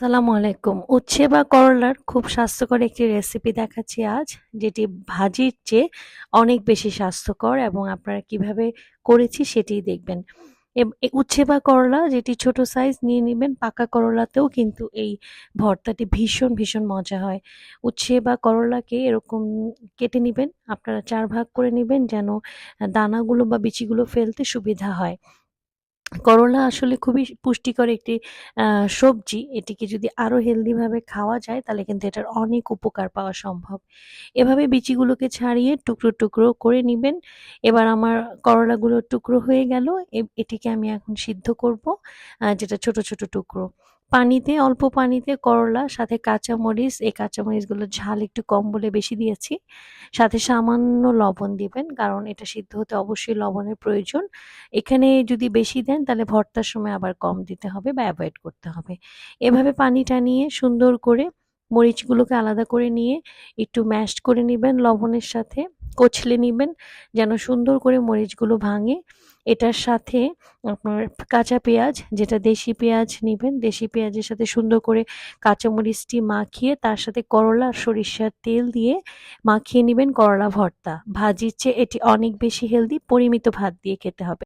আসসালামু আলাইকুম। উচ্ছে বা করলার খুব স্বাস্থ্যকর একটি রেসিপি দেখাচ্ছি আজ, যেটি ভাজির চেয়ে অনেক বেশি স্বাস্থ্যকর এবং আপনারা কীভাবে করেছি সেটিই দেখবেন। উচ্ছে বা করলা যেটি ছোট সাইজ নিয়ে নেবেন, পাকা করলাতেও কিন্তু এই ভর্তাটি ভীষণ ভীষণ মজা হয়। উচ্ছে বা করলাকে এরকম কেটে নেবেন, আপনারা চার ভাগ করে নেবেন যেন দানাগুলো বা বিচিগুলো ফেলতে সুবিধা হয়। করলা আসলে খুবই পুষ্টিকর একটি সবজি। এটিকে যদি আরও হেলদিভাবে খাওয়া যায়, তাহলে কিন্তু এটার অনেক উপকার পাওয়া সম্ভব। এভাবে বিচিগুলোকে ছাড়িয়ে টুকরো টুকরো করে নিবেন। এবার আমার করলাগুলো টুকরো হয়ে গেল। এটিকে আমি এখন সিদ্ধ করব যেটা ছোট ছোট টুকরো। পানিতে, অল্প পানিতে করলা, সাথে কাঁচামরিচ, এই কাঁচামরিচগুলো ঝাল একটু কম বলে বেশি দিয়েছি। সাথে সামান্য লবণ দিবেন, কারণ এটা সিদ্ধ হতে অবশ্যই লবণের প্রয়োজন। এখানে যদি বেশি দেন, তাহলে ভর্তার সময় আবার কম দিতে হবে বা অ্যাভয়েড করতে হবে। এভাবে পানিটা নিয়ে সুন্দর করে মরিচগুলোকে আলাদা করে নিয়ে একটু ম্যাশড করে নেবেন লবণের সাথে। কচলে নেবেন, যেন সুন্দর করে মরিচগুলো ভাঙে। এটার সাথে আপনার কাঁচা পেঁয়াজ, যেটা দেশি পেঁয়াজ নেবেন, দেশি পেঁয়াজের সাথে সুন্দর করে কাঁচামরিচটি মাখিয়ে, তার সাথে করলা সরিষার তেল দিয়ে মাখিয়ে নেবেন করলা ভর্তা। ভাজির চেয়ে এটি অনেক বেশি হেলদি পরিমিত ভাত দিয়ে খেতে হবে।